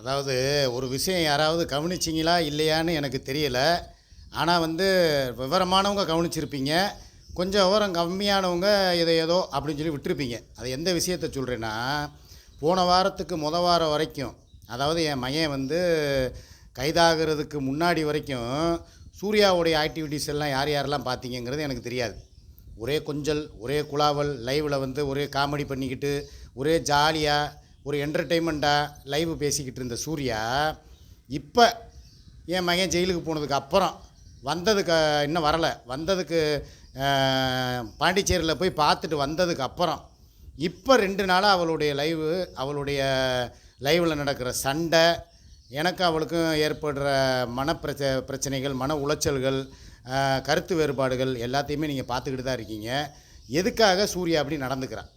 அதாவது ஒரு விஷயம் யாராவது கவனிச்சிங்களா இல்லையான்னு எனக்கு தெரியல. ஆனால் வந்து விவரமானவங்க கவனிச்சிருப்பீங்க. கொஞ்சம் விவரம் கம்மியானவங்க இதை ஏதோ அப்படின்னு சொல்லி விட்டுருப்பீங்க. அது எந்த விஷயத்த சொல்கிறேன்னா போன வாரத்துக்கு முத வாரம் வரைக்கும் அதாவது என் மையன் வந்து கைதாகிறதுக்கு முன்னாடி வரைக்கும் சூர்யாவுடைய ஆக்டிவிட்டீஸ் எல்லாம் யார் யாரெல்லாம் பார்த்தீங்கங்கிறது எனக்கு தெரியாது. ஒரே கொஞ்சல் ஒரே குழாவல் லைவில் வந்து ஒரே காமெடி பண்ணிக்கிட்டு ஒரே ஜாலியாக ஒரு என்டர்டெயின்மெண்ட்டாக லைவ் பேசிக்கிட்டு இருந்த சூர்யா இப்போ என் மகன் ஜெயிலுக்கு போனதுக்கு அப்புறம் வந்ததுக்கு இன்னும் வரலை. வந்ததுக்கு பாண்டிச்சேரியில் போய் பார்த்துட்டு வந்ததுக்கு அப்புறம் இப்போ ரெண்டு நாளாக அவளுடைய லைவு அவளுடைய லைவில் நடக்கிற சண்டை எனக்கு அவளுக்கும் ஏற்படுற மன பிரச்ச பிரச்சனைகள் மன உளைச்சல்கள் கருத்து வேறுபாடுகள் எல்லாத்தையுமே நீங்கள் பார்த்துக்கிட்டு தான் இருக்கீங்க. எதுக்காக சூர்யா அப்படி நடந்துக்கிறான்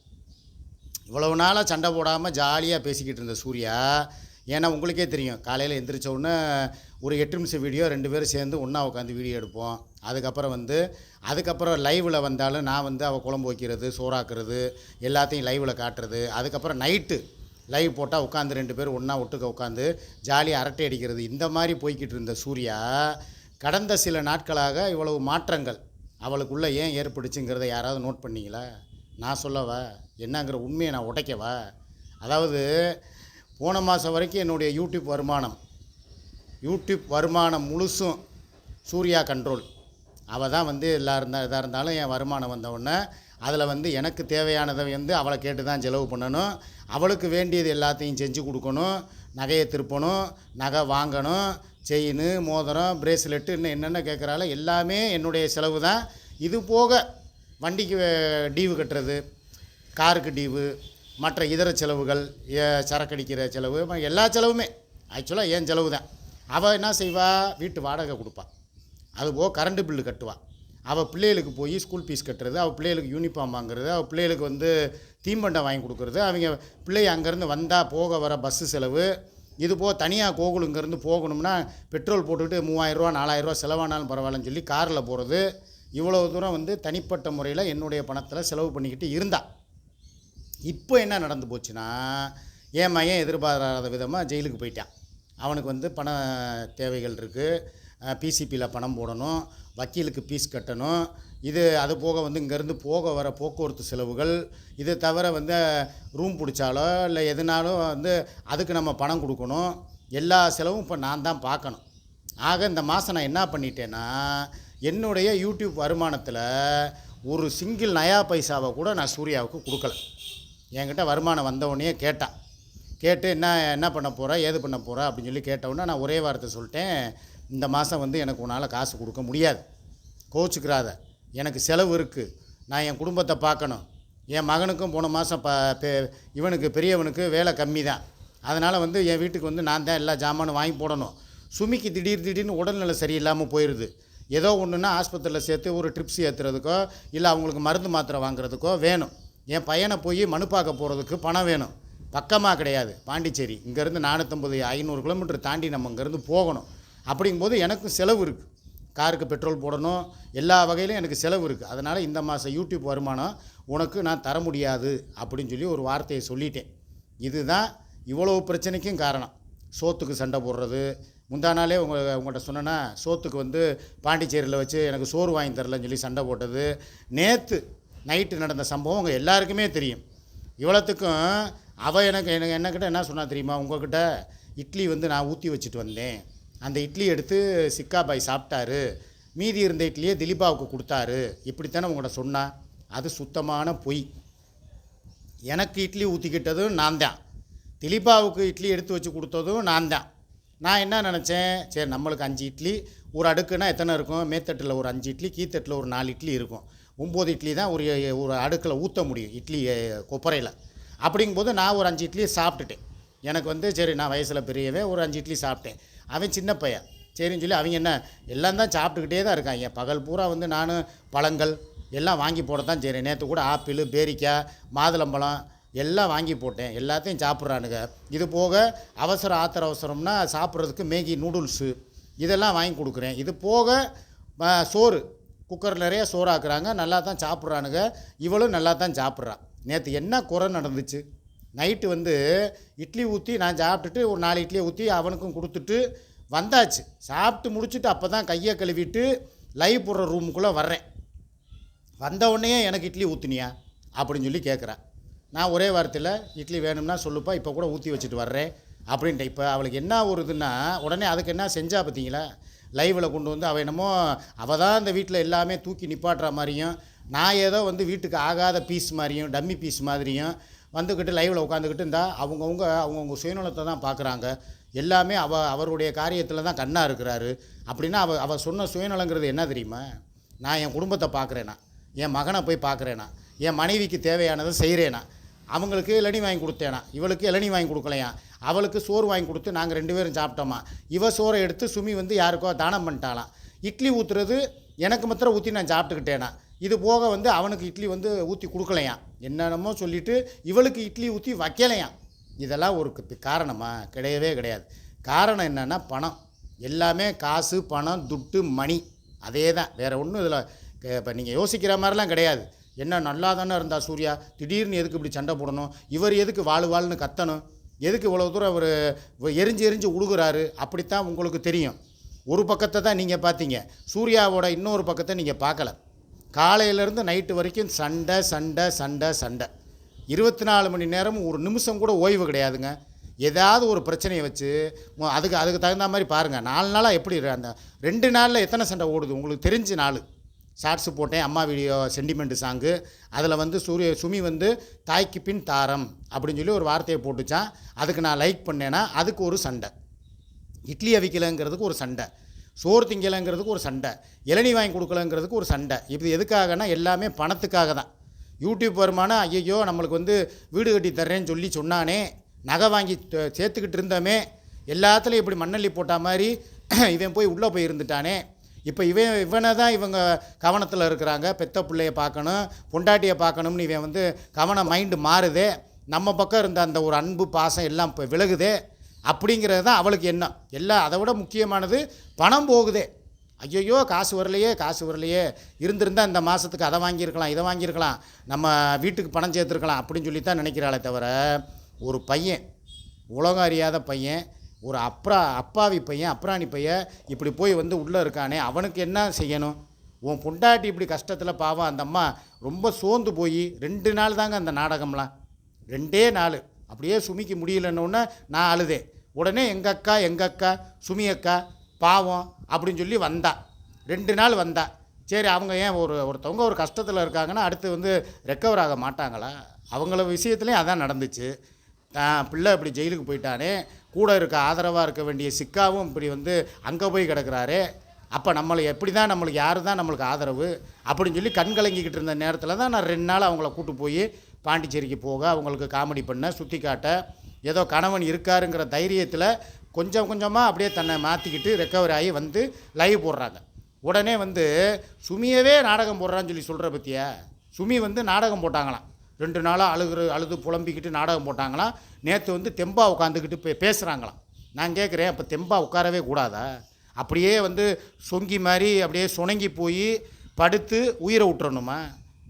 இவ்வளவு நாளாக சண்டை போடாமல் ஜாலியாக பேசிக்கிட்டு இருந்த சூர்யா ஏன்னா உங்களுக்கே தெரியும் காலையில் எந்திரிச்ச உடனே ஒரு எட்டு நிமிஷம் வீடியோ ரெண்டு பேரும் சேர்ந்து ஒன்றா உட்காந்து வீடியோ எடுப்போம். அதுக்கப்புறம் வந்து அதுக்கப்புறம் லைவில் வந்தாலும் நான் வந்து அவள் குழம்பு வைக்கிறது சோறாக்குறது எல்லாத்தையும் லைவில் காட்டுறது. அதுக்கப்புறம் நைட்டு லைவ் போட்டால் உட்காந்து ரெண்டு பேரும் ஒன்றா ஒட்டுக்க உட்காந்து ஜாலியாக அரட்டை அடிக்கிறது. இந்த மாதிரி போய்கிட்டு இருந்த சூர்யா கடந்த சில நாட்களாக இவ்வளவு மாற்றங்கள் அவளுக்குள்ளே ஏன் ஏற்பட்டுச்சுங்கிறத யாராவது நோட் பண்ணீங்களா? நான் சொல்லவா? என்னங்கிற உண்மையை நான் உடைக்கவா? அதாவது போன மாதம் வரைக்கும் என்னுடைய யூடியூப் வருமானம் யூடியூப் வருமானம் முழுசும் சூர்யா கண்ட்ரோல் அவள் தான் வந்து எல்லா இருந்தால் இதாக இருந்தாலும் என் வருமானம் வந்தவுடனே அதில் வந்து எனக்கு தேவையானதை வந்து அவளை கேட்டு தான் செலவு பண்ணணும். அவளுக்கு வேண்டியது எல்லாத்தையும் செஞ்சு கொடுக்கணும். நகையை திருப்பணும் நகை வாங்கணும் செயின் மோதிரம் பிரேஸ்லெட்டு இன்னும் என்னென்ன கேட்குறாளோ எல்லாமே என்னுடைய செலவு தான். இது போக வண்டிக்கு டீவு கட்டுறது காருக்கு டீவு மற்ற இதர செலவுகள் ஏ- சரக்கடிக்கிற செலவு எல்லா செலவுமே. ஆக்சுவலாக என் செலவு தான். அவள் என்ன செய்வா? வீட்டு வாடகை கொடுப்பா. அதுபோக கரண்ட்டு பில்லு கட்டுவாள் அவள் பிள்ளைகளுக்கு போய் ஸ்கூல் ஃபீஸ் கட்டுறது அவள் பிள்ளைகளுக்கு யூனிஃபார்ம் வாங்குறது அவள் பிள்ளைகளுக்கு வந்து தீம்பண்டம் வாங்கி கொடுக்குறது அவங்க பிள்ளை அங்கேருந்து வந்தால் போக வர பஸ்ஸு செலவு இது போக தனியாக கோகுல் இங்கேருந்து போகணும்னா பெட்ரோல் போட்டுக்கிட்டு மூவாயிரரூவா நாலாயிரரூவா செலவானாலும் பரவாயில்லன்னு சொல்லி காரில் போகிறது இவ்வளோ தூரம் வந்து தனிப்பட்ட முறையில் என்னுடைய பணத்தில் செலவு பண்ணிக்கிட்டு இருந்தா. இப்போ என்ன நடந்து போச்சுன்னா என் மகன் எதிர்பாராத விதமாக ஜெயிலுக்கு போயிட்டான். அவனுக்கு வந்து பண தேவைகள் இருக்குது பிசிபியில் பணம் போடணும். வக்கீலுக்கு ஃபீஸ் கட்டணும். இது அது போக வந்து இங்கேருந்து போக வர போக்குவரத்து செலவுகள் இது தவிர வந்து ரூம் பிடிச்சாலோ இல்லை எதுனாலும் வந்து அதுக்கு நம்ம பணம் கொடுக்கணும். எல்லா செலவும் இப்போ நான் தான் பார்க்கணும். ஆக இந்த மாதம் நான் என்ன பண்ணிட்டேன்னா என்னுடைய யூடியூப் வருமானத்தில் ஒரு சிங்கிள் நயா பைசாவை கூட நான் சூர்யாவுக்கு கொடுக்கல. என்கிட்ட வருமானம் வந்தவொடனே கேட்டான் கேட்டு. என்ன என்ன பண்ண போகிற ஏது பண்ண போகிற அப்படின்னு சொல்லி கேட்டவுடனே நான் ஒரே வார்த்தை சொல்லிட்டேன். இந்த மாதம் வந்து எனக்கு உன்னால் காசு கொடுக்க முடியாது. கோச்சுக்கிறாத. எனக்கு செலவு இருக்குது நான் என் குடும்பத்தை பார்க்கணும். என் மகனுக்கும் போன மாதம் ப பெ- இவனுக்கு பெரியவனுக்கு வேலை கம்மி தான் அதனால் வந்து என் வீட்டுக்கு வந்து நான் தான் எல்லா ஜாமானும் வாங்கி போடணும். சுமிக்கு திடீர் திடீர்னு உடல்நிலை சரியில்லாமல் போயிடுது ஏதோ ஒன்றுன்னா ஆஸ்பத்திரியில் சேர்த்து ஒரு ட்ரிப்ஸ் ஏற்றுறதுக்கோ இல்லை அவங்களுக்கு மருந்து மாத்திரை வாங்குறதுக்கோ வேணும். என் பையனை போய் மனு பார்க்க போகிறதுக்கு பணம் வேணும். பக்கமாக கிடையாது. பாண்டிச்சேரி. இங்கேருந்து நானூற்றம்பது ஐநூறு கிலோமீட்டர் தாண்டி நம்ம இங்கேருந்து போகணும். அப்படிங்கும்போது எனக்கும் செலவு இருக்குது காருக்கு பெட்ரோல் போடணும். எல்லா வகையிலும் எனக்கு செலவு இருக்குது அதனால் இந்த மாதம் யூடியூப் வருமானம் உனக்கு நான் தர முடியாது அப்படின்னு சொல்லி ஒரு வார்த்தையை சொல்லிட்டேன். இதுதான் இவ்வளோ பிரச்சனைக்கும் காரணம். சோத்துக்கு சண்டை போடுறது முந்தா நாளே உங்க உங்கள்கிட்ட சொன்னேன்னா சோத்துக்கு வந்து பாண்டிச்சேரியில் வச்சு எனக்கு சோறு வாங்கி தரலன்னு சொல்லி சண்டை போட்டது. நேற்று நைட்டு நடந்த சம்பவம் உங்கள் எல்லாருக்குமே தெரியும். இவ்வளோத்துக்கும் அவள் எனக்கு எனக்கு என்னக்கிட்ட என்ன சொன்னால் தெரியுமா? உங்ககிட்ட இட்லி வந்து நான் ஊற்றி வச்சுட்டு வந்தேன். அந்த இட்லி எடுத்து சிக்கா பாய் சாப்பிட்டாரு. மீதி இருந்த இட்லியை திலீபாவுக்கு கொடுத்தாரு. இப்படித்தானே உங்கள்கிட்ட சொன்னா? அது சுத்தமான பொய். எனக்கு இட்லி ஊற்றிக்கிட்டதும் நான் தான். திலீபாவுக்கு இட்லி எடுத்து வச்சு கொடுத்ததும் நான் தான். நான் என்ன நினச்சேன்? சரி நம்மளுக்கு அஞ்சு இட்லி ஒரு அடுக்குனா எத்தனை இருக்கும்? மேத்தட்டில் ஒரு அஞ்சு இட்லி கீத்தட்டில் ஒரு நாலு இட்லி இருக்கும். ஒம்பது இட்லி தான் ஒரு ஒரு அடுக்கில் ஊற்ற முடியும் இட்லி கொப்பரையில். அப்படிங்கும்போது நான் ஒரு அஞ்சு இட்லியை சாப்பிட்டுட்டேன். எனக்கு வந்து சரி நான் வயசில் பெரியவன் ஒரு அஞ்சு இட்லி சாப்பிட்டேன். அவன் சின்ன பையன். சரின்னு சொல்லி அவங்க என்ன எல்லாம் தான் சாப்பிட்டுக்கிட்டே தான் இருக்காங்க பகல் பூரா வந்து நான் பழங்கள் எல்லாம் வாங்கி போட தான் சரி நேற்று கூட ஆப்பிள் பேரிக்காய் மாதுளம்பழம் எல்லாம் வாங்கி போட்டேன். எல்லாத்தையும் சாப்பிட்றானுங்க. இது போக அவசர ஆத்திர அவசரம்னா சாப்பிட்றதுக்கு மேகி நூடுல்ஸு இதெல்லாம் வாங்கி கொடுக்குறேன். இது போக சோறு. குக்கர் நிறைய சோறாக்குறாங்க நல்லா தான் சாப்பிட்றானுங்க. இவளும் நல்லா தான் சாப்பிட்றா. நேற்று என்ன குறை நடந்துச்சு? நைட்டு வந்து இட்லி ஊற்றி நான் சாப்பிட்டுட்டு ஒரு நாலு இட்லியை ஊற்றி அவனுக்கும் கொடுத்துட்டு வந்தாச்சு. சாப்பிட்டு முடிச்சுட்டு அப்போ தான் கையை கழுவிட்டு லைவ் போடுற ரூமுக்குள்ளே வர்றேன். வந்த உடனே எனக்கு இட்லி ஊற்றுனியா அப்படின்னு சொல்லி கேட்குறேன் நான் ஒரே வாரத்தில் இட்லி வேணும்னா சொல்லுப்பா இப்போ கூட ஊற்றி வச்சுட்டு வர்றேன் அப்படின்ட்டு இப்போ அவளுக்கு என்ன ஒரு இதுன்னா உடனே அதுக்கு என்ன செஞ்சா பார்த்தீங்களா லைவில் கொண்டு வந்து அவள் என்னமோ அவள் தான் இந்த வீட்டில் எல்லாமே தூக்கி நிப்பாட்டுற மாதிரியும் நான் ஏதோ வந்து வீட்டுக்கு ஆகாத பீஸ் மாதிரியும் டம்மி பீஸ் மாதிரியும் வந்துக்கிட்டு லைவில் உட்காந்துக்கிட்டு இருந்தால் அவங்கவுங்க அவங்கவுங்க சுயநலத்தை தான் பார்க்குறாங்க எல்லாமே அவ அவருடைய காரியத்தில் தான் கண்ணாக இருக்கிறாரு. அப்படின்னா அவ அவள் சொன்ன சுயநலங்கிறது என்ன தெரியுமா? நான் என் குடும்பத்தை பார்க்குறேனா என் மகனை போய் பார்க்குறேனா என் மனைவிக்கு தேவையானதை செய்கிறேனா அவங்களுக்கு இளநி வாங்கி கொடுத்தேனா. இவளுக்கு இளநி வாங்கி கொடுக்கலையா? அவளுக்கு சோறு வாங்கி கொடுத்து நாங்கள் ரெண்டு பேரும் சாப்பிட்டோமா? இவ சோறை எடுத்து சுமி வந்து யாருக்கோ தானம் பண்ணிட்டாலாம் இட்லி ஊற்றுறது எனக்கு மாத்திரம் ஊற்றி நான் சாப்பிட்டுக்கிட்டேனா? இது போக வந்து அவனுக்கு இட்லி வந்து ஊற்றி கொடுக்கலையாம் என்னென்னமோ சொல்லிவிட்டு இவளுக்கு இட்லி ஊற்றி வைக்கலையாம் இதெல்லாம் ஒரு காரணமாக காரணமா? கிடையவே கிடையாது. காரணம் என்னென்னா பணம். எல்லாமே காசு பணம் துட்டு மணி. அதே தான் வேறு ஒன்றும் இதில் இப்போ நீங்கள் யோசிக்கிற மாதிரிலாம் கிடையாது. என்ன நல்லா தானே இருந்தா சூர்யா? திடீர்னு எதுக்கு இப்படி சண்டை போடணும்? இவர் எதுக்கு வாழ் வாழ்னு கத்தணும்? எதுக்கு இவ்வளோ தூரம் அவர் எரிஞ்சு எரிஞ்சு உழுகுறாரு? அப்படித்தான் உங்களுக்கு தெரியும். ஒரு பக்கத்தை தான் நீங்கள் பார்த்தீங்க சூர்யாவோட இன்னொரு பக்கத்தை நீங்கள் பார்க்கல காலையிலேருந்து நைட்டு வரைக்கும் சண்டை சண்டை சண்டை சண்டை. இருபத்தி நாலு மணி நேரமும் ஒரு நிமிஷம் கூட ஓய்வு கிடையாதுங்க. ஏதாவது ஒரு பிரச்சனையை வச்சு அதுக்கு அதுக்கு தகுந்த மாதிரி பாருங்கள் நாலு நாளாக எப்படி அந்த ரெண்டு நாளில் எத்தனை சண்டை ஓடுது? உங்களுக்கு தெரிஞ்ச நாள் ஷார்ட்ஸு போட்டேன் அம்மா வீடியோ சென்டிமெண்ட் சாங்கு அதில் வந்து சூரிய சுமி வந்து தாய்க்கு பின் தாரம் அப்படின்னு சொல்லி ஒரு வார்த்தையை போட்டுச்சான். அதுக்கு நான் லைக் பண்ணேன்னா அதுக்கு ஒரு சண்டை. இட்லி அவிக்கலைங்கிறதுக்கு ஒரு சண்டை. சோறு திங்கலைங்கிறதுக்கு ஒரு சண்டை. இளநீ வாங்கி கொடுக்கலங்கிறதுக்கு ஒரு சண்டை. இது எதுக்காகனா எல்லாமே பணத்துக்காக தான். யூடியூப் வருமானம் ஐயையோ நம்மளுக்கு வந்து வீடு கட்டி தர்றேன்னு சொல்லி சொன்னானே நகை வாங்கி சேர்த்துக்கிட்டு இருந்தோமே எல்லாத்துலேயும் இப்படி மண்ணள்ளி போட்ட மாதிரி இவன் போய் உள்ளே போய் இருந்துட்டானே. இப்போ இவன் இவனை தான் இவங்க கவனத்தில் இருக்கிறாங்க. பெத்த பிள்ளைய பார்க்கணும் பொண்டாட்டியை பார்க்கணும்னு இவன் வந்து கவனம் மைண்டு மாறுதே. நம்ம பக்கம் இருந்த அந்த ஒரு அன்பு பாசம் எல்லாம் இப்போ விலகுதே. அப்படிங்கிறது தான் அவளுக்கு எண்ணம். எல்லாம் அதை விட முக்கியமானது பணம் போகுதே. ஐயையோ காசு வரலையே காசு வரலையே. இருந்திருந்தால் இந்த மாதத்துக்கு அதை வாங்கியிருக்கலாம் இதை வாங்கியிருக்கலாம். நம்ம வீட்டுக்கு பணம் சேர்த்துருக்கலாம் அப்படின்னு சொல்லி தான் நினைக்கிறாளே தவிர ஒரு பையன் உலகம் அறியாத பையன் ஒரு அப்ரா அப்பாவி பையன் அப்ராணி பையன் இப்படி போய் வந்து உள்ளே இருக்கானே அவனுக்கு என்ன செய்யணும்? உன் பொண்டாட்டி இப்படி கஷ்டத்தில் பாவம் அந்த அம்மா ரொம்ப சோர்ந்து போய் ரெண்டு நாள் தாங்க அந்த நாடகம்லாம். ரெண்டே நாள். அப்படியே சுமிக்க முடியலன்னொன்னே நான் அழுதேன். உடனே எங்கள் அக்கா எங்கள் அக்கா சுமி அக்கா பாவம் அப்படின்னு சொல்லி வந்தா. ரெண்டு நாள் வந்தா. சரி அவங்க ஏன் ஒரு ஒருத்தவங்க ஒரு கஷ்டத்தில் இருக்காங்கன்னா அடுத்து வந்து ரெக்கவர் ஆக மாட்டாங்களா? அவங்கள விஷயத்துலேயும் அதான் நடந்துச்சு. பிள்ளை இப்படி ஜெயிலுக்கு போயிட்டானே கூட இருக்க ஆதரவாக இருக்க வேண்டிய சிக்காவும் இப்படி வந்து அங்கே போய் கிடக்கிறாரு. அப்போ நம்மளை எப்படி தான் நம்மளுக்கு யார் தான் நம்மளுக்கு ஆதரவு? அப்படின்னு சொல்லி கண் கலங்கிக்கிட்டு இருந்த நேரத்தில் தான் நான் ரெண்டு நாள் அவங்கள கூட்டு போய் பாண்டிச்சேரிக்கு போக அவங்களுக்கு காமெடி பண்ண சுற்றி காட்ட ஏதோ கணவன் இருக்காருங்கிற தைரியத்தில் கொஞ்சம் கொஞ்சமாக அப்படியே தன்னை மாற்றிக்கிட்டு ரெக்கவர் ஆகி வந்து லைவ் போடுறாங்க. உடனே வந்து சுமியவே நாடகம் போடுறான்னு சொல்லி சொல்கிற பற்றியா சுமி வந்து நாடகம் போட்டாங்களாம். ரெண்டு நாளாக அழுகிற அழுது புலம்பிக்கிட்டு நாடகம் போட்டாங்களாம். நேற்று வந்து தெம்பா உட்காந்துக்கிட்டு பே பேசுகிறாங்களாம் நான் கேட்குறேன் அப்போ தெம்பா உட்காரவே கூடாதா? அப்படியே வந்து சொங்கி மாதிரி அப்படியே சுணங்கி போய் படுத்து உயிரை விட்டுறணுமா?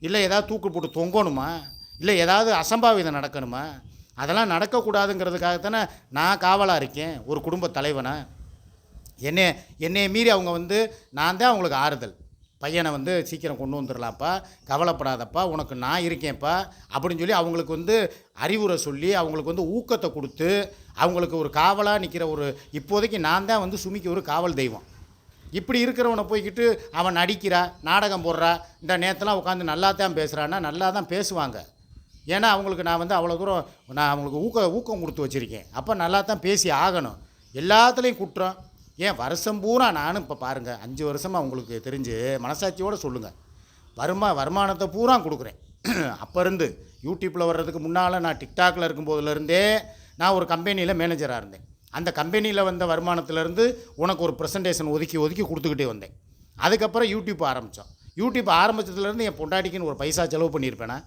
இல்லை ஏதாவது தூக்கு போட்டு தொங்கணுமா? இல்லை ஏதாவது அசம்பாவிதம் நடக்கணுமா? அதெல்லாம் நடக்கக்கூடாதுங்கிறதுக்காக தானே நான் காவலாக இருக்கேன் ஒரு குடும்ப தலைவனை? என்னை என்னையை மீறி அவங்க வந்து நான் தான் அவங்களுக்கு ஆறுதல். பையனை வந்து சீக்கிரம் கொண்டு வந்துடலாம்ப்பா கவலைப்படாதப்பா உனக்கு நான் இருக்கேன்ப்பா அப்படின்னு சொல்லி அவங்களுக்கு வந்து அறிவுரை சொல்லி அவங்களுக்கு வந்து ஊக்கத்தை கொடுத்து அவங்களுக்கு ஒரு காவலாக நிற்கிற ஒரு இப்போதைக்கு நான் தான் வந்து சுமிக்கு ஒரு காவல் தெய்வம். இப்படி இருக்கிறவனை போய்க்கிட்டு அவன் நடிக்கிறா நாடகம் போடுறா இந்த நேரத்தெல்லாம் உட்காந்து நல்லா தான் பேசுகிறான்னா நல்லா தான் பேசுவாங்க. ஏன்னா அவங்களுக்கு நான் வந்து அவ்வளோ தூரம் நான் அவங்களுக்கு ஊக்க ஊக்கம் கொடுத்து வச்சுருக்கேன். அப்போ நல்லா தான் பேசி ஆகணும். எல்லாத்துலேயும் குற்றம். ஏன் வருஷம் பூரா நானும் இப்போ பாருங்கள் அஞ்சு வருஷமாக உங்களுக்கு தெரிஞ்சு மனசாட்சியோடு சொல்லுங்கள் வருமா வருமானத்தை பூரா கொடுக்குறேன். அப்போ இருந்து யூடியூப்பில் வர்றதுக்கு முன்னால் நான் டிக்டாக்ல இருக்கும்போதுலேருந்தே நான் ஒரு கம்பெனியில் மேனேஜராக இருந்தேன். அந்த கம்பெனியில் வந்த வருமானத்துலேருந்து உனக்கு ஒரு ப்ரெசன்டேஷன் ஒதுக்கி ஒதுக்கி கொடுத்துக்கிட்டே வந்தேன். அதுக்கப்புறம் யூடியூப் ஆரம்பித்தோம் யூடியூப் ஆரம்பிச்சதுலேருந்து என் பொண்டாட்டிக்குன்னு ஒரு பைசா செலவு பண்ணியிருப்பேனா?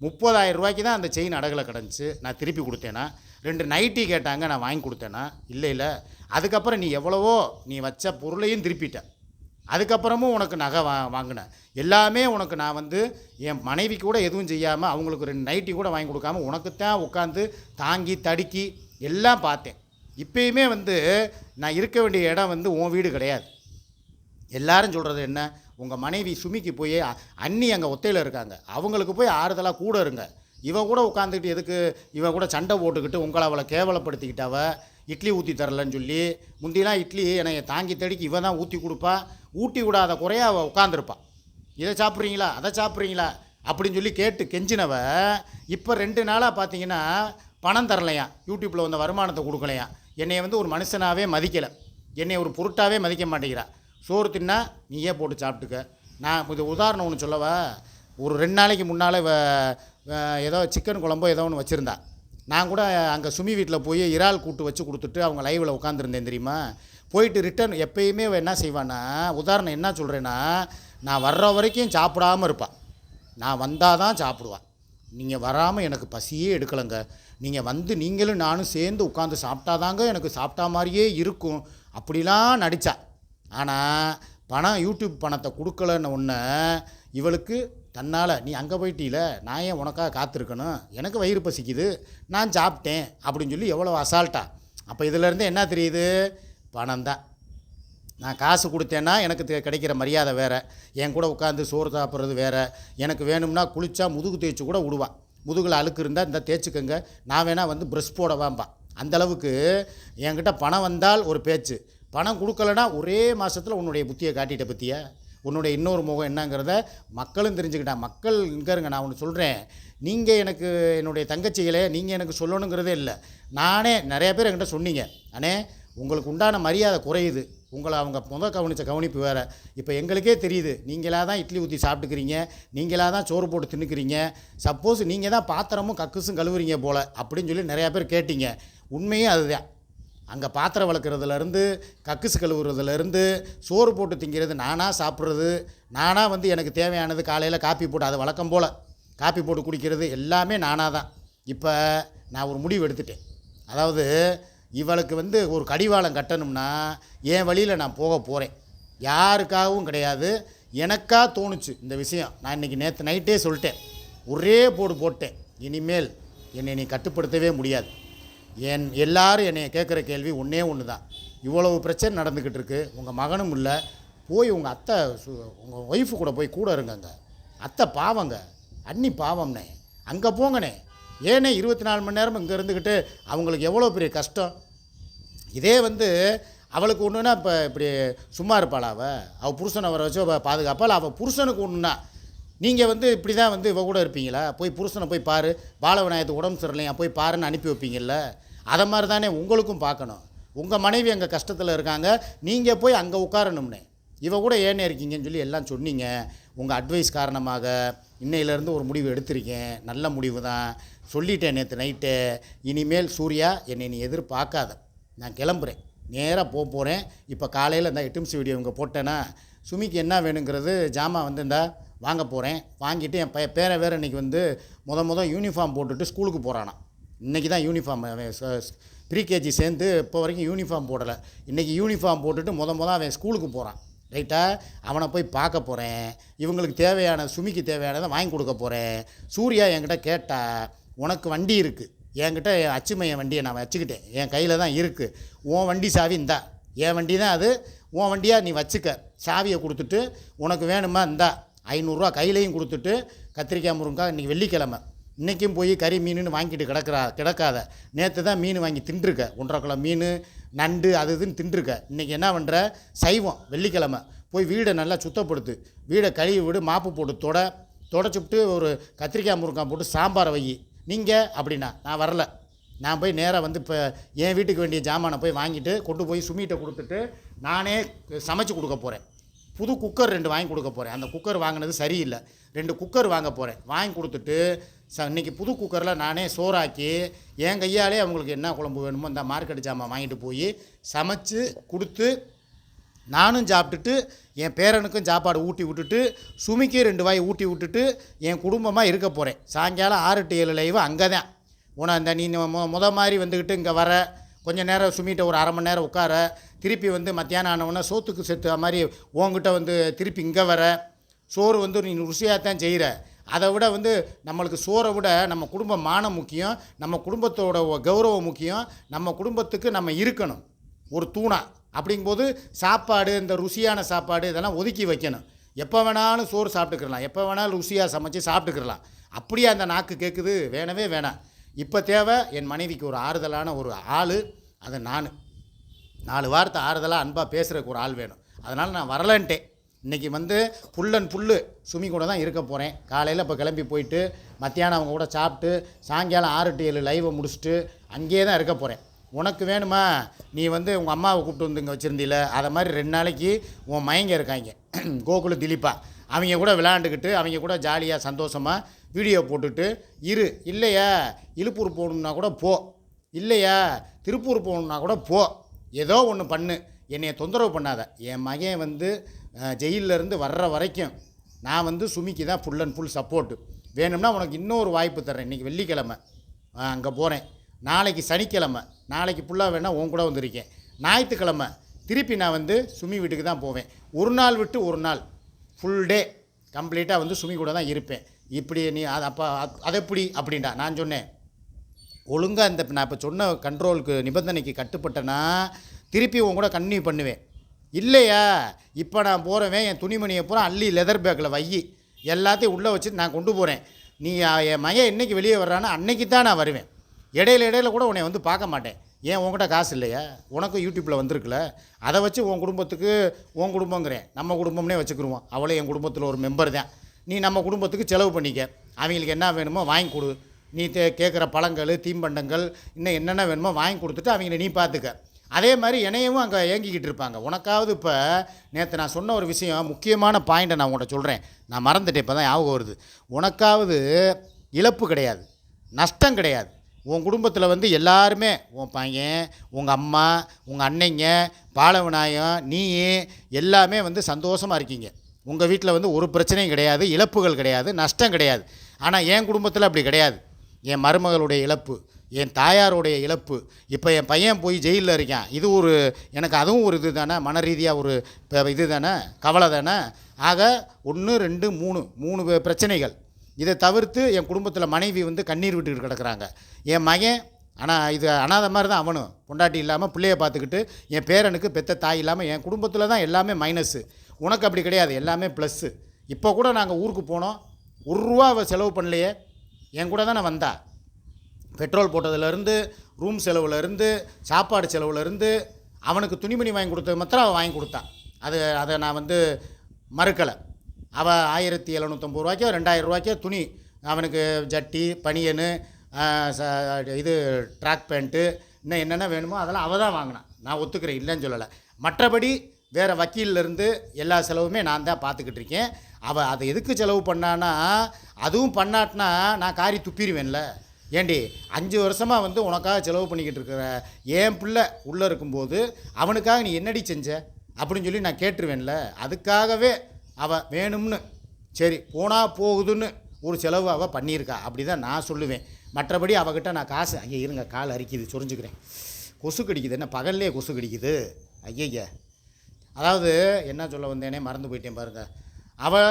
முப்பதாயிரம் ரூபாய்க்கு தான் அந்த செயின் அடகலை கிடந்துச்சு. நான் திருப்பி கொடுத்தேன்னா ரெண்டு நைட்டி கேட்டாங்க நான் வாங்கி கொடுத்தேன்னா இல்லை இல்லை. அதுக்கப்புறம் நீ எவ்வளவோ நீ வச்ச பொருளையும் திருப்பிட்ட. அதுக்கப்புறமும் உனக்கு நகை வா வாங்கினேன் எல்லாமே உனக்கு நான் வந்து என் மனைவி கூட எதுவும் செய்யாமல் அவங்களுக்கு ரெண்டு நைட்டி கூட வாங்கி கொடுக்காம உனக்குத்தான் உட்காந்து தாங்கி தடுக்கி எல்லாம் பார்த்தேன். இப்பயுமே வந்து நான் இருக்க வேண்டிய இடம் வந்து உன் வீடு கிடையாது. எல்லாரும் சொல்கிறது என்ன? உங்கள் மனைவி சுமிக்கு போய் அண்ணி அங்கே ஒத்தையில் இருக்காங்க. அவங்களுக்கு போய் ஆறுதலாக கூட இருங்க. இவன் கூட உட்காந்துக்கிட்டு எதுக்கு? இவன் கூட சண்டை போட்டுக்கிட்டு உங்களை அவளை கேவலப்படுத்திக்கிட்டவ இட்லி ஊற்றி தரலன்னு சொல்லி முந்திலாம் இட்லி என்னை தாங்கி தடிக்கி இவன் தான் ஊற்றி கொடுப்பா. ஊட்டி விடாத குறையாக அவள் உட்காந்துருப்பா இதை சாப்பிட்றீங்களா? அதை சாப்பிட்றீங்களா? அப்படின்னு சொல்லி கேட்டு கெஞ்சினவ இப்போ ரெண்டு நாளாக பார்த்தீங்கன்னா பணம் தரலையா யூடியூப்பில் வந்த வருமானத்தை கொடுக்கலையா என்னை வந்து ஒரு மனுஷனாகவே மதிக்கலை. என்னை ஒரு பொருட்டாகவே மதிக்க மாட்டேங்கிறா. சோறு தின்னா நீயே போட்டு சாப்பிட்டுக்க. நான் இது உதாரணம் ஒன்று சொல்லவா? ஒரு ரெண்டு நாளைக்கு முன்னால் ஏதோ சிக்கன் குழம்போ ஏதோ ஒன்று வச்சுருந்தா. நான் கூட அங்கே சுமி வீட்டில் போய் இறால் கூட்டு வச்சு கொடுத்துட்டு அவங்க லைவில் உட்காந்துருந்தேன் தெரியுமா? போயிட்டு ரிட்டர்ன் எப்பயுமே என்ன செய்வான்னா உதாரணம் என்ன சொல்கிறேன்னா நான் வர்ற வரைக்கும் சாப்பிடாம இருப்பான் நான் வந்தால் தான் சாப்பிடுவான் நீங்கள் வராமல் எனக்கு பசியே எடுக்கலைங்க. நீங்கள் வந்து நீங்களும் நானும் சேர்ந்து உட்காந்து சாப்பிட்டாதாங்க எனக்கு சாப்பிட்டா மாதிரியே இருக்கும். அப்படிலாம் நடித்தா ஆனால் பணம் யூடியூப் பணத்தை கொடுக்கலன்னு ஒன்று இவளுக்கு தன்னால் நீ அங்கே போயிட்டீல நான் ஏன் உனக்காக காத்திருக்கணும்? எனக்கு வயிறு பசிக்குது நான் சாப்பிட்டேன் அப்படின்னு சொல்லி எவ்வளோ அசால்ட்டா அப்போ இதிலேருந்து என்ன தெரியுது? பணம் தான். நான் காசு கொடுத்தேன்னா எனக்கு கிடைக்கிற மரியாதை வேறு. என் கூட உட்காந்து சோறு சாப்பிட்றது வேறு. எனக்கு வேணும்னா குளிச்சா முதுகு தேய்ச்சி கூட விடுவான். முதுகில் அழுக்கு இருந்தால் இந்த தேய்ச்சிக்கோங்க. நான் வேணால் வந்து ப்ரெஷ் போடவாம்பா அந்த அளவுக்கு என்கிட்ட பணம் வந்தால் ஒரு பேச்சு. பணம் கொடுக்கலனா ஒரே மாதத்தில் உன்னுடைய புத்தியை காட்டிட்ட பற்றியா உன்னுடைய இன்னொரு முகம் என்னங்கிறத மக்களும் தெரிஞ்சுக்கிட்டான் மக்கள் இங்கருங்க நான் ஒன்று சொல்கிறேன் நீங்கள் எனக்கு என்னுடைய தங்கச்சிகளை நீங்கள் எனக்கு சொல்லணுங்கிறதே இல்லை. நானே நிறைய பேர் என்கிட்ட சொன்னீங்க. அண்ணே உங்களுக்கு உண்டான மரியாதை குறையுது. உங்களை அவங்க முத கவனித்த கவனிப்பு வேறு. இப்போ எங்களுக்கே தெரியுது. நீங்களாக தான் இட்லி ஊற்றி சாப்பிட்டுக்கிறீங்க. நீங்களாக தான் சோறு போட்டு தின்னுக்கிறீங்க. சப்போஸ் நீங்கள் தான் பாத்திரமும் கக்குசும் கழுவுறீங்க போல் அப்படின்னு சொல்லி நிறையா பேர் கேட்டீங்க. உண்மையும் அதுதான். அங்கே பாத்திரம் வளர்க்குறதுலேருந்து கக்குசு கழுவுறதுலேருந்து சோறு போட்டு திங்கிறது நானாக சாப்பிட்றது நானாக வந்து எனக்கு தேவையானது காலையில் காப்பி போட்டு அதை வழக்கம் போல் காப்பி போட்டு குடிக்கிறது எல்லாமே நானாக தான். இப்போ நான் ஒரு முடிவு எடுத்துட்டேன். அதாவது இவளுக்கு வந்து ஒரு கடிவாளம் கட்டணும்னா என் வழியில் நான் போக போகிறேன் யாருக்காகவும் கிடையாது. எனக்காக தோணுச்சு இந்த விஷயம். நான் இன்றைக்கி நேற்று நைட்டே சொல்லிட்டேன். ஒரே போடு போட்டேன். இனிமேல் என்னை நீ கட்டுப்படுத்தவே முடியாது. என் எல்லாரும் என்னை கேட்குற கேள்வி ஒன்றே ஒன்று தான் இவ்வளவு பிரச்சனை நடந்துக்கிட்டு இருக்குது உங்கள் மகனும் இல்லை. போய் உங்கள் அத்தை உங்கள் ஒய்ஃபு கூட போய் கூட இருங்கங்க. அத்தை பாவங்க. அண்ணி பாவம்னே. அங்கே போங்கண்ணே. ஏனே இருபத்தி நாலு மணி நேரம் இங்கே இருந்துக்கிட்டு அவங்களுக்கு எவ்வளோ பெரிய கஷ்டம்? இதே வந்து அவளுக்கு ஒன்றுனா இப்போ இப்படி சும்மா இருப்பாளாவ அவள் புருஷனை வர வச்சு அவள் அவள் புருஷனுக்கு ஒன்றுனா நீங்கள் வந்து இப்படி தான் வந்து இவ கூட இருப்பீங்களா? போய் புருஷனை போய் பாரு. பாலவிநாயகத்து உடம்பு சரியில்லையா? போய் பாருன்னு அனுப்பி வைப்பீங்கல்ல அதை மாதிரி தானே உங்களுக்கும் பார்க்கணும். உங்கள் மனைவி அங்கே கஷ்டத்தில் இருக்காங்க. நீங்கள் போய் அங்கே உட்காரணும்னு. இவ கூட ஏனே இருக்கீங்கன்னு சொல்லி எல்லாம் சொன்னீங்க. உங்கள் அட்வைஸ் காரணமாக இன்னையிலேருந்து ஒரு முடிவு எடுத்திருக்கேன். நல்ல முடிவு தான் சொல்லிட்டேன் நேற்று நைட்டு இனிமேல் சூர்யா என்னை நீ எதிர்பார்க்காத. நான் கிளம்புறேன். நேராக போக போகிறேன் இப்போ காலையில் இந்த எட்டு நிமிஷம் வீடியோ இங்கே போட்டேன்னா சுமிக்கு என்ன வேணுங்கிறது ஜாமான் வந்து இந்தா வாங்க போகிறேன் வாங்கிட்டு என் பைய பேரை வேறு இன்றைக்கி வந்து முத முத யூனிஃபார்ம் போட்டுட்டு ஸ்கூலுக்கு போகிறானா இன்றைக்கி தான் யூனிஃபார்ம் ப்ரீ ப்ரீகேஜி சேர்ந்து இப்போ வரைக்கும் யூனிஃபார்ம் போடலை. இன்றைக்கி யூனிஃபார்ம் போட்டுட்டு முத முத அவன் ஸ்கூலுக்கு போகிறான் ரைட்டாக அவனை போய் பார்க்க போகிறேன் இவங்களுக்கு தேவையான சுமிக்கு தேவையானதை வாங்கி கொடுக்க போகிறேன் சூர்யா என்கிட்ட கேட்டா உனக்கு வண்டி இருக்குது என்கிட்ட அச்சுமைய வண்டியை நான் வச்சுக்கிட்டேன். என் கையில் தான் இருக்குது உன் வண்டி சாவி இந்தா. என் வண்டி தான் அது. உன் வண்டியாக நீ வச்சுக்க. சாவியை கொடுத்துட்டு உனக்கு வேணுமா இந்தா. ஐநூறுரூவா கையிலையும் கொடுத்துட்டு கத்திரிக்காய் முருங்கா இன்றைக்கி வெள்ளிக்கிழமை. இன்றைக்கும் போய் கறி மீனுன்னு வாங்கிட்டு கிடக்கிறா கிடக்காத. நேற்று தான் மீன் வாங்கி தின்றுருக்க. ஒன்றரை கிலோ மீன் நண்டு அது இதுன்னு தின்றுருக்க. இன்றைக்கி என்ன பண்ணுற சைவம் வெள்ளிக்கிழமை. போய் வீடை நல்லா சுத்தப்படுத்து. வீடை கழுவி விடு மாப்பு போட்டு தொட. தொடச்சுவிட்டு ஒரு கத்திரிக்காய் முருங்காய் போட்டு சாம்பாரை வை. நீங்கள் அப்படின்னா நான் வரல. நான் போய் நேராக வந்து இப்போ என் வீட்டுக்கு வேண்டிய ஜாமானை போய் வாங்கிட்டு கொண்டு போய் சுமிகிட்ட கொடுத்துட்டு நானே சமைச்சு கொடுக்க போகிறேன் புது குக்கர் ரெண்டு வாங்கி கொடுக்க போகிறேன் அந்த குக்கர் வாங்கினது சரியில்லை. ரெண்டு குக்கர் வாங்க போகிறேன் வாங்கி கொடுத்துட்டு ச இன்றைக்கி புது குக்கரில் நானே சோறாக்கி என் கையாலே அவங்களுக்கு என்ன குழம்பு வேணுமோ இந்த மார்க்கெட் ஜாமான் வாங்கிட்டு போய் சமைச்சு கொடுத்து நானும் சாப்பிட்டுட்டு என் பேரனுக்கும் சாப்பாடு ஊட்டி விட்டுட்டு சுமிக்கு ரெண்டு வாய் ஊட்டி விட்டுட்டு என் குடும்பமாக இருக்க போகிறேன் சாயங்காலம் ஆறு டு ஏழு லைவ் அங்கே தான் உன அந்த நீ மொ முத மாதிரி வந்துக்கிட்டு இங்கே வர கொஞ்ச நேரம் சுமிகிட்ட ஒரு அரை மணி நேரம் உட்கார திருப்பி வந்து மத்தியானம் ஆனவுடனே சோத்துக்கு செத்து மாதிரி உங்ககிட்ட வந்து திருப்பி இங்கே வர சோறு வந்து நீ ருசியாக தான் செய்கிற அதை விட வந்து நம்மளுக்கு சோறை விட நம்ம குடும்ப மானம் முக்கியம் நம்ம குடும்பத்தோட கௌரவம் முக்கியம் நம்ம குடும்பத்துக்கு நம்ம இருக்கணும். ஒரு தூணா. அப்படிங்கும்போது சாப்பாடு இந்த ருசியான சாப்பாடு இதெல்லாம் ஒதுக்கி வைக்கணும். எப்போ வேணாலும் சோறு சாப்பிட்டுக்கிறலாம் எப்போ வேணாலும் ருசியாக சமைச்சு சாப்பிட்டுக்கிறலாம் அப்படியே அந்த நாக்கு கேட்குது வேணவே வேணாம். இப்போ தேவை என் மனைவிக்கு ஒரு ஆறுதலான ஒரு ஆள் அது நான். நாலு வார்த்தை ஆறுதலாக அன்பாக பேசுகிறதுக்கு ஒரு ஆள் வேணும். அதனால் நான் வரலன்ட்டேன். இன்றைக்கி வந்து ஃபுல் அண்ட் ஃபுல்லு சுமி கூட தான் இருக்க போகிறேன் காலையில் இப்போ கிளம்பி போயிட்டு மத்தியானம் அவங்க கூட சாப்பிட்டு சாயங்காலம் ஆறு டு ஏழு லைவை முடிச்சுட்டு அங்கேயே தான் இருக்க போகிறேன் உனக்கு வேணுமா? நீ வந்து உங்கள் அம்மாவை கூப்பிட்டு வந்து இங்கே வச்சுருந்தீல அதை மாதிரி ரெண்டு நாளைக்கு உன் மயங்க இருக்காங்க. கோகுல திலீப்பா. அவங்க கூட விளையாண்டுக்கிட்டு அவங்க கூட ஜாலியாக சந்தோஷமாக வீடியோ போட்டுட்டு இரு இல்லையா? இழுப்பூர் போகணுன்னா கூட போ. இல்லையா? திருப்பூர் போகணுன்னா கூட போ. ஏதோ ஒன்று பண்ணு. என்னையை தொந்தரவு பண்ணாத. என் மகன் வந்து ஜெயிலிருந்து இருந்து வர்ற வரைக்கும் நான் வந்து சுமிக்கு தான் ஃபுல் அண்ட் ஃபுல் சப்போர்ட்டு வேணும்னா உனக்கு இன்னொரு வாய்ப்பு தர்றேன். இன்றைக்கி வெள்ளிக்கிழமை. அங்கே போகிறேன் நாளைக்கு சனிக்கிழமை. நாளைக்கு ஃபுல்லாக வேணால் உன் கூட வந்திருக்கேன். ஞாயிற்றுக்கிழமை திருப்பி நான் வந்து சுமி வீட்டுக்கு தான் போவேன். ஒரு நாள் விட்டு ஒரு நாள். ஃபுல் டே கம்ப்ளீட்டாக வந்து சுமி கூட தான் இருப்பேன். இப்படி நீ அது அப்போ அது எப்படி அப்படின்டா நான் சொன்னேன். ஒழுங்காக இந்த நான் இப்போ சொன்ன கண்ட்ரோலுக்கு நிபந்தனைக்கு கட்டுப்பட்டேன்னா திருப்பி உன் கூட கன்னியூ பண்ணுவேன். இல்லையா? இப்போ நான் போகிறவன் என் துணிமணியை பூரா அள்ளி லெதர் பேக்கில் வை எல்லாத்தையும் உள்ளே வச்சு நான் கொண்டு போகிறேன் நீ என் மகன் என்றைக்கு வெளியே வர்றான்னா அன்னைக்கு தான் நான் வருவேன். இடையில இடையில கூட உன்னை வந்து பார்க்க மாட்டேன். ஏன் உங்ககிட்ட காசு இல்லையா? உனக்கும் யூடியூப்பில் வந்திருக்குல்ல அதை வச்சு உன் குடும்பத்துக்கு உன் குடும்பங்கிறேன். நம்ம குடும்பம்னே வச்சுக்கிருவோம். அவளே என் குடும்பத்தில் ஒரு மெம்பர் தான். நீ நம்ம குடும்பத்துக்கு செலவு பண்ணிக்க. அவங்களுக்கு என்ன வேணுமோ வாங்கி கொடு. நீ தே கேட்குற பழங்கள் தீம்பண்டங்கள் இன்னும் என்னென்ன வேணுமோ வாங்கி கொடுத்துட்டு அவங்கள நீ பார்த்துக்க அதே மாதிரி என்னையவும் அங்கே ஏங்கிக்கிட்டு இருப்பாங்க. உனக்காவது இப்போ நேற்று நான் சொன்ன ஒரு விஷயம் முக்கியமான பாயிண்ட்டை நான் உங்கள்கிட்ட சொல்கிறேன் நான் மறந்துட்டேன் இப்போ தான் ஞாபகம் வருது. உனக்காவது இழப்பு கிடையாது. நஷ்டம் கிடையாது. உன் குடும்பத்தில் வந்து எல்லாருமே உன் பையன் உங்கள் அம்மா உங்கள் அன்னைங்க பாலவிநாயகம் நீ எல்லாமே வந்து சந்தோஷமாக இருக்கீங்க. உங்கள் வீட்டில் வந்து ஒரு பிரச்சனையும் கிடையாது இழப்புகள் கிடையாது நஷ்டம் கிடையாது. ஆனால் என் குடும்பத்தில் அப்படி கிடையாது. என் மருமகளுடைய இழப்பு என் தாயாருடைய இழப்பு இப்போ என் பையன் போய் ஜெயிலில் இருக்கான். இது ஒரு எனக்கு அதுவும் ஒரு இது தானே மன ரீதியாக ஒரு ப- இது தானே கவலை தானே. ஆக ஒன்று ரெண்டு மூணு மூணு பிரச்சனைகள். இதை தவிர்த்து என் குடும்பத்தில் மனைவி வந்து கண்ணீர் விட்டுக்கிட்டு கிடக்குறாங்க. என் மகன் ஆனால் இது அனாதை மாதிரி தான் அவனும். பொண்டாட்டி இல்லாமல் பிள்ளைய பார்த்துக்கிட்டு என் பேரனுக்கு பெத்த தாய் இல்லாமல் என் குடும்பத்தில் தான் எல்லாமே மைனஸ்ஸு உனக்கு அப்படி கிடையாது எல்லாமே ப்ளஸ்ஸு இப்போ கூட நாங்கள் ஊருக்கு போனோம் ஒரு ரூபா அவள் செலவு பண்ணலையே என் கூட தானே வந்தா. பெட்ரோல் போட்டதுலேருந்து ரூம் செலவுலேருந்து சாப்பாடு செலவுலேருந்து அவனுக்கு துணிமணி வாங்கி கொடுத்தது மாத்திரம் அவன் வாங்கி கொடுத்தான் அது அதை நான் வந்து மறுக்கலை. அவள் ஆயிரத்தி எழுநூற்றம்பது ரூபாய்க்கோ ரெண்டாயிரம் ரூபாய்க்கோ துணி அவனுக்கு ஜட்டி பனியனு ச- இது ட்ராக் பேண்ட்டு இன்னும் என்னென்ன வேணுமோ அதெல்லாம் அவள் தான் வாங்கினான் நான் ஒத்துக்கிறேன் இல்லைன்னு சொல்லலை. மற்றபடி வேறு வக்கீல்லேருந்து எல்லா செலவுமே நான் தான் பார்த்துக்கிட்டு இருக்கேன். அவள் அதை எதுக்கு செலவு பண்ணான்னா அதுவும் பண்ணாட்டினா நான் காரி துப்பிடுவேன்ல. ஏண்டி அஞ்சு வருஷமாக வந்து உனக்காக செலவு பண்ணிக்கிட்டு இருக்கிற என் பிள்ளை உள்ளே இருக்கும்போது அவனுக்காக நீ என்னடி செஞ்ச? அப்படின்னு சொல்லி நான் கேட்டுருவேன்ல. அதுக்காகவே அவள் வேணும்னு சரி போனால் போகுதுன்னு ஒரு செலவு அவள் பண்ணியிருக்கா. அப்படி தான் நான் சொல்லுவேன். மற்றபடி அவகிட்ட நான் காசு ஐயா இருங்க கால் அரிக்குது சொரிஞ்சுக்கிறேன். கொசு கடிக்குது என்ன பகல்லே கொசு கடிக்குது. ஐயய்யா அதாவது என்ன சொல்ல வந்தேனே மறந்து போயிட்டேன் பாருங்கள் அவள்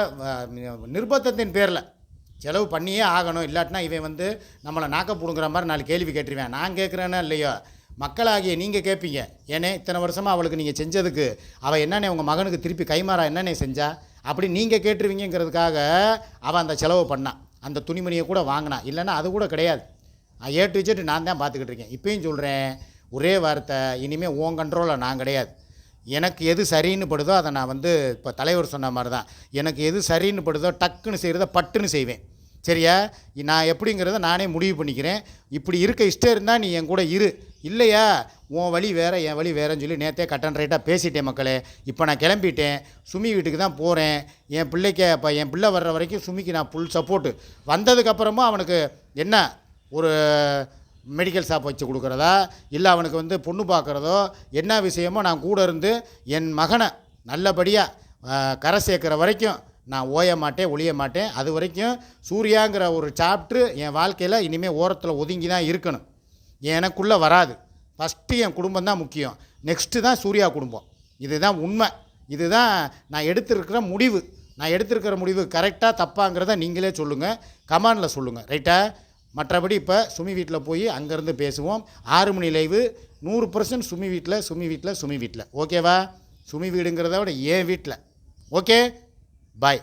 நிர்பந்தத்தின் பேரில் செலவு பண்ணியே ஆகணும். இல்லாட்டினா இவன் வந்து நம்மளை நாக்க பிடுங்குற மாதிரி நாலு கேள்வி கேட்டுருவேன். நான் கேட்குறேன்னா இல்லையோ? மக்களாகிய நீங்கள் கேட்பீங்க. ஏனே இத்தனை வருஷமாக அவளுக்கு நீங்கள் செஞ்சதுக்கு அவள் என்னென்ன உங்கள் மகனுக்கு திருப்பி கைமாறா என்னென்ன செஞ்சா? அப்படி நீங்கள் கேட்டுருவீங்கிறதுக்காக அவள் அந்த செலவு பண்ணான் அந்த துணிமணியை கூட வாங்கினா. இல்லைன்னா அது கூட கிடையாது. ஏ வச்சுட்டு நான் தான் பார்த்துக்கிட்டு இருக்கேன். இப்பயும் சொல்கிறேன் ஒரே வார்த்தை இனிமேல் உன் கண்ட்ரோலில் நான் கிடையாது. எனக்கு எது சரின்னு படுதோ அதை நான் வந்து இப்போ தலைவர் சொன்ன மாதிரி தான் எனக்கு எது சரின்னு படுதோ டக்குன்னு செய்கிறத பட்டுன்னு செய்வேன். சரியா? நான் எப்படிங்கிறத நானே முடிவு பண்ணிக்கிறேன். இப்படி இருக்க இஷ்டம் இருந்தால் நீ என் கூட இரு. இல்லையா? உன் வழி வேறு என் வழி வேறேன்னு சொல்லி நேற்றே கட்டன் ரைட்டாக பேசிட்டேன் மக்களே. இப்போ நான் கிளம்பிட்டேன். சுமி வீட்டுக்கு தான் போகிறேன் என் பிள்ளைக்கு இப்போ என் பிள்ளை வர்ற வரைக்கும் சுமிக்கு நான் ஃபுல் சப்போர்ட்டு வந்ததுக்கப்புறமும் அவனுக்கு என்ன? ஒரு மெடிக்கல் ஷாப் வச்சு கொடுக்குறதா? இல்லை அவனுக்கு வந்து பொண்ணு பார்க்குறதோ? என்ன விஷயமோ நான் கூட இருந்து என் மகனை நல்லபடியாக கரை சேர்க்குற வரைக்கும் நான் ஓய மாட்டேன் ஒளிய மாட்டேன். அது வரைக்கும் சூர்யாங்கிற ஒரு சாப்ட்ரு என் வாழ்க்கையில் இனிமேல் ஓரத்தில் ஒதுங்கி தான் இருக்கணும். எனக்குள்ளே வராது. ஃபஸ்ட்டு என் குடும்பம் தான் முக்கியம். நெக்ஸ்ட்டு தான் சூர்யா குடும்பம். இதுதான் உண்மை. இதுதான் நான் எடுத்திருக்கிற முடிவு. நான் எடுத்திருக்கிற முடிவு கரெக்டாக தப்பாங்கிறத நீங்களே சொல்லுங்கள் கமானில் சொல்லுங்கள் ரைட்டா மற்றபடி இப்போ சுமி வீட்டில் போய் அங்கேருந்து பேசுவோம். ஆறு மணி லைவு நூறு பர்சன்ட் சுமி வீட்டில் சுமி வீட்டில் சுமி வீட்டில் ஓகேவா? சுமி வீடுங்கிறத விட என் வீட்டில் ஓகே? பாய்.